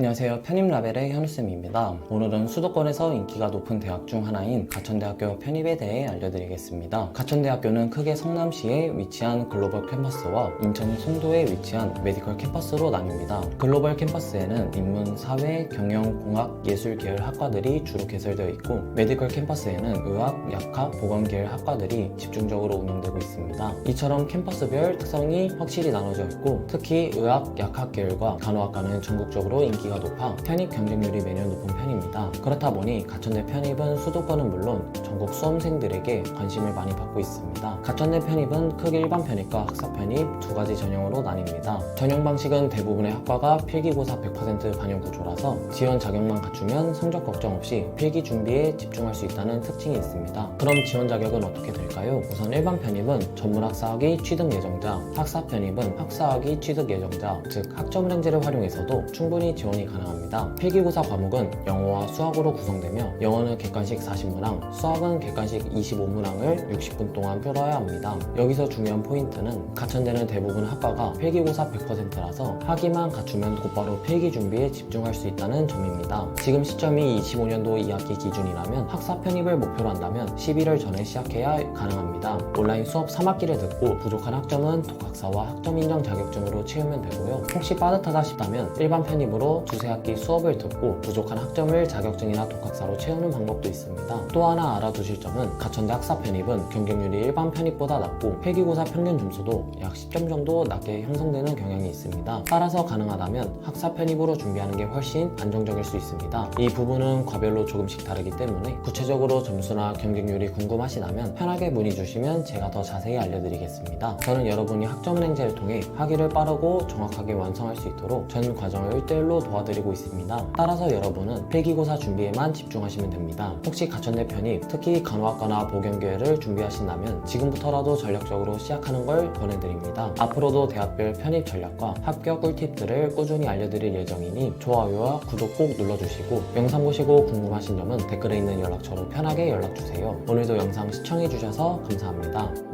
안녕하세요. 편입라벨의 현우쌤입니다. 오늘은 수도권에서 인기가 높은 대학 중 하나인 가천대학교 편입에 대해 알려드리겠습니다. 가천대학교는 크게 성남시에 위치한 글로벌 캠퍼스와 인천 송도에 위치한 메디컬 캠퍼스로 나뉩니다. 글로벌 캠퍼스에는 인문, 사회, 경영, 공학, 예술 계열 학과들이 주로 개설되어 있고 메디컬 캠퍼스에는 의학, 약학, 보건 계열 학과들이 집중적으로 운영되고 있습니다. 이처럼 캠퍼스별 특성이 확실히 나눠져 있고 특히 의학, 약학 계열과 간호학과는 전국적으로 인기 가 높아 편입 경쟁률이 매년 높은 편입니다. 그렇다 보니 가천대 편입은 수도권은 물론 전국 수험생들에게 관심을 많이 받고 있습니다. 가천대 편입은 크게 일반 편입과 학사 편입 두 가지 전형으로 나뉩니다. 전형 방식은 대부분의 학과가 필기고사 100% 반영 구조라서 지원 자격만 갖추면 성적 걱정 없이 필기 준비에 집중할 수 있다는 특징이 있습니다. 그럼 지원 자격은 어떻게 될까요? 우선 일반 편입은 전문학사학위 취득 예정자, 학사 편입은 학사학위 취득 예정자, 즉 학점은행제를 활용해서도 충분히 지원 이 가능합니다. 필기고사 과목은 영어와 수학으로 구성되며 영어는 객관식 40문항, 수학은 객관식 25문항을 60분 동안 풀어야 합니다. 여기서 중요한 포인트는 가천대는 대부분 학과가 필기고사 100%라서 학위만 갖추면 곧바로 필기 준비에 집중할 수 있다는 점입니다. 지금 시점이 25년도 2학기 기준이라면 학사 편입을 목표로 한다면 11월 전에 시작해야 가능합니다. 온라인 수업 3학기를 듣고 부족한 학점은 독학사와 학점 인정 자격증으로 채우면 되고요. 혹시 빠듯하다 싶다면 일반 편입으로 두세 학기 수업을 듣고 부족한 학점을 자격증이나 독학사로 채우는 방법도 있습니다. 또 하나 알아두실 점은 가천대 학사 편입은 경쟁률이 일반 편입보다 낮고 필기고사 평균 점수도 약 10점 정도 낮게 형성되는 경향이 있습니다. 따라서 가능하다면 학사 편입으로 준비하는 게 훨씬 안정적일 수 있습니다. 이 부분은 과별로 조금씩 다르기 때문에 구체적으로 점수나 경쟁률이 궁금하시다면 편하게 문의 주시면 제가 더 자세히 알려드리겠습니다. 저는 여러분이 학점은행제를 통해 학위를 빠르고 정확하게 완성할 수 있도록 전 과정을 1대1로 도와드리고 있습니다. 따라서 여러분은 필기고사 준비에만 집중하시면 됩니다. 혹시 가천대 편입, 특히 간호학과나 보경계를 준비하신다면 지금부터라도 전략적으로 시작하는 걸 권해드립니다. 앞으로도 대학별 편입 전략과 합격 꿀팁들을 꾸준히 알려드릴 예정이니 좋아요와 구독 꼭 눌러주시고 영상 보시고 궁금하신 점은 댓글에 있는 연락처로 편하게 연락주세요. 오늘도 영상 시청해주셔서 감사합니다.